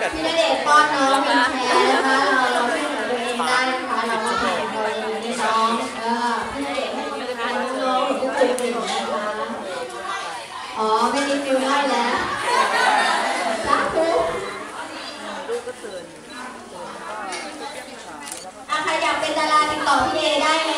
พี่นน้องวินแชร์นะคะเราเราช่วยเหลือตัวเองได้นะคะเราถ่ายเราองในน้องเออพี่เด็กให้นะคะน้องๆทุกคนเป็นนะคะอ๋อไม่มีฟิลได้แล้วสาธุลูกก็ตื่นอะใครอยากเป็นดาราติดต่อพี่เอได้เลย